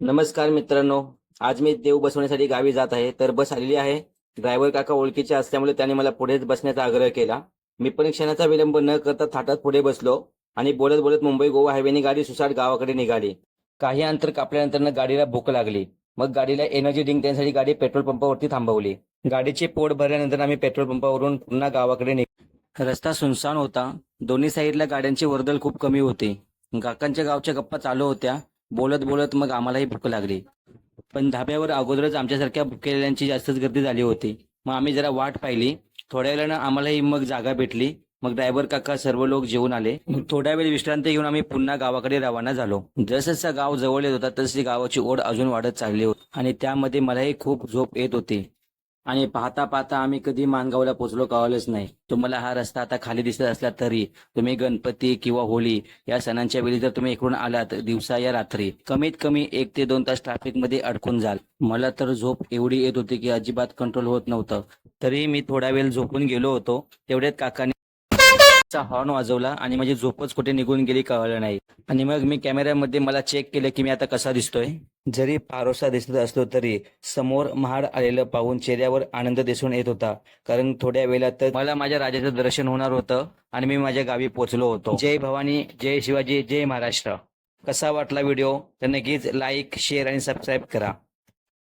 नमस्कार मित्रांनो आज मी देव बसवण्यासाठी गावी जात आहे. तर बस आलेली आहे. ड्रायव्हर काका ओळखीचे असल्यामुळे त्याने मला पुढेच बसण्याचा आग्रह केला. मी पण क्षणाचा विलंब न करता थाटात पुढे बसलो आणि बोलत बोलत मुंबई गोवा हायवेने गाडी सुसाट गावाकडे निघाली. काही अंतर कापल्यानंतर गाडीला भूक लागली. मग गाडीला एनर्जी ड्रिंक देण्यासाठी गाडी पेट्रोल पंपावरती थांबवली. गाडीचे पोट भरल्यानंतर आम्ही पेट्रोल पंपावरून पुन्हा गावाकडे निघ रस्ता सुनसान होता. दोन्ही साईडला गाड्यांची वर्दळ खूप कमी होती. काकांच्या गावच्या गप्पा चालू होत्या. बोलत बोलत मग आम्हालाही भूक लागली. पण धाब्यावर अगोदरच आमच्यासारख्या भुकेल्यांची जास्तच गर्दी झाली होती. मग आम्ही जरा वाट पाहिली. थोड्या वेळानं आम्हालाही मग जागा भेटली. मग ड्रायव्हर काका सर्व लोक जेवून आले. मग थोड्या वेळ विश्रांती घेऊन आम्ही पुन्हा गावाकडे रवाना झालो. जसजसा गाव जवळ येत होता तशी गावाची ओढ अजून वाढत चालली होती. आणि त्यामध्ये मलाही खूप झोप येत होती. आणि पाहता पाहता आम्ही कधी मानगावला पोहोचलो कळलंच नाही. तुम्हाला हा रस्ता आता खाली दिसत असला तरी तुम्ही गणपती किंवा होळी या सणांच्या वेळी जर तुम्ही इकडून आलात दिवसा या रात्री कमीत कमी एक ते दोन तास ट्रॅफिकमध्ये अडकून जाल. मला तर झोप एवढी येत होती की अजिबात कंट्रोल होत नव्हतं. तरी मी थोडा वेळ झोपून गेलो होतो. तेवढ्यात काकाने चा हॉर्न वाजवला आणि माझी झोपच कुठे निघून गेली कळलं नाही. आणि मग मी कॅमेऱ्यामध्ये मला चेक केलं की मी आता कसा दिसतोय. जरी फारोसा दिसत असलो तरी समोर महाड आलेलं पाहून चेहऱ्यावर आनंद दिसून येत होता. कारण थोड्या वेळात मला माझ्या राजाचं दर्शन होणार होतं आणि मी माझ्या गावी पोहोचलो होतो. जय भवानी जय शिवाजी जय महाराष्ट्र. कसा वाटला व्हिडिओ? तर नक्कीच लाईक शेअर आणि सबस्क्राईब करा.